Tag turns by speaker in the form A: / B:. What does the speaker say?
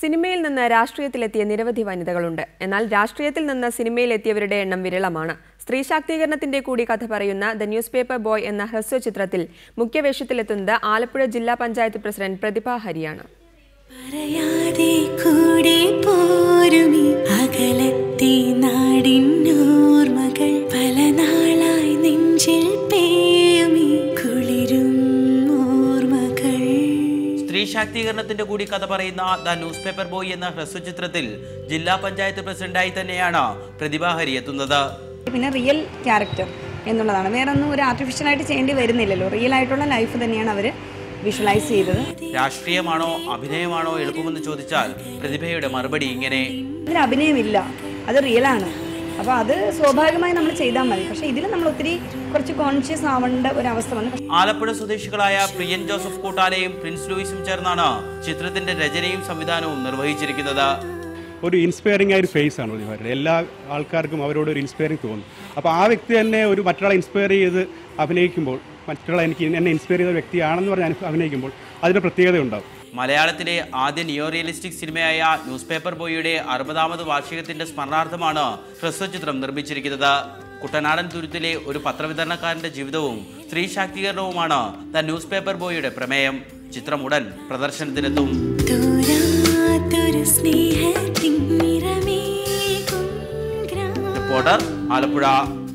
A: സിനിമയിൽ നിന്ന് രാഷ്ട്രീയത്തിലെത്തിയ നിരവധി വനിതകളുണ്ട്. എന്നാൽ രാഷ്ട്രീയത്തിൽ നിന്ന് സിനിമയിലെത്തിയവരുടെ എണ്ണം വിരളമാണ്. സ്ത്രീ ശാക്തീകരണത്തിന്റെ കൂടി കഥ പറയുന്ന ദ ന്യൂസ് പേപ്പർ ബോയ് എന്ന ഹ്രസ്വ ചിത്രത്തിൽ മുഖ്യവേഷത്തിലെത്തുന്നത് ആലപ്പുഴ ജില്ലാ പഞ്ചായത്ത് പ്രസിഡന്റ് പ്രതിഭ ഹരിയാണ്.
B: സ്ത്രീ ശാക്തീകരണത്തിന്റെ കൂടി കഥ പറയുന്ന ദ ന്യൂസ് പേപ്പർ ബോയ് എന്ന ഹ്രസ്വചിത്രത്തിൽ ജില്ലാ പഞ്ചായത്ത് പ്രസിഡന്റായി തന്നെയാണ് പ്രതിഭാഹരി എത്തുന്നത്
C: പിന്നെ റിയൽ ക്യാരക്ടർ എന്നുള്ളതാണ്. വേറെ ഒന്നും ഒരു ആർട്ടിഫിഷ്യലായിട്ട് ചെയ്യേണ്ടി വരുന്നില്ലല്ലോ. റിയൽ ആയിട്ടുള്ള ലൈഫ് തന്നെയാണ് അവർ വിഷ്വലൈസ് ചെയ്തത്.
B: രാഷ്ട്രീയമാണോ അഭിനയമാണോ എളുപ്പമെന്ന് ചോദിച്ചാൽ പ്രതിഭയുടെ മറുപടി ഇങ്ങനെ.
C: ഇതിൽ അഭിനയമില്ല. അത് റിയലാണ് അപ്പോൾ അത് സ്വാഭാവികമായി നമ്മൾ ചെയ്താൽ മതി. പക്ഷേ ഇതിൽ നമ്മൾ ഒത്തിരി കുറച്ച് കോൺഷ്യസ് ആവേണ്ട ഒരു അവസ്ഥ വന്നു.
B: ആലപ്പുഴ സ്വദേശികളായ പ്രിയൻ ജോസഫ് കൂട്ടാലയും പ്രിൻസ് ലൂയിസും ചേർന്നാണ് ചിത്രത്തിന്റെ രചനയും സംവിധാനവും നിർവഹിച്ചിരിക്കുന്നത്.
D: ഒരു ഇൻസ്പയറിംഗ് ആയ ഒരു ഫേസ് ആണ് എല്ലാ ആൾക്കാർക്കും അവരോട് ഒരു ഇൻസ്പയറിംഗ് തോന്നും. അപ്പോൾ ആ വ്യക്തി തന്നെ ഒരു മറ്റൊരാളെ ഇൻസ്പയർ ചെയ്ത് അഭിനയിക്കുമ്പോൾ മറ്റൊരാളെ എനിക്ക് എന്നെ ഇൻസ്പയർ ചെയ്ത വ്യക്തിയാണെന്ന് പറഞ്ഞ് അഭിനയിക്കുമ്പോൾ അതിന് പ്രത്യേകത ഉണ്ടാവും.
B: മലയാളത്തിലെ ആദ്യ നിയോ റിയലിസ്റ്റിക് സിനിമയായ ന്യൂസ് പേപ്പർ ബോയിയുടെ അറുപതാമത് വാർഷികത്തിന്റെ സ്മരണാർത്ഥമാണ് ഹ്രസ്വചിത്രം നിർമ്മിച്ചിരിക്കുന്നത്. കുട്ടനാടൻ തുരുത്തിലെ ഒരു പത്രവിതരണക്കാരന്റെ ജീവിതവും സ്ത്രീ ശാക്തീകരണവുമാണ് ദ ന്യൂസ് പേപ്പർ ബോയിയുടെ പ്രമേയം. ചിത്രം ഉടൻ പ്രദർശനത്തിനെത്തും. റിപ്പോർട്ടർ ആലപ്പുഴ.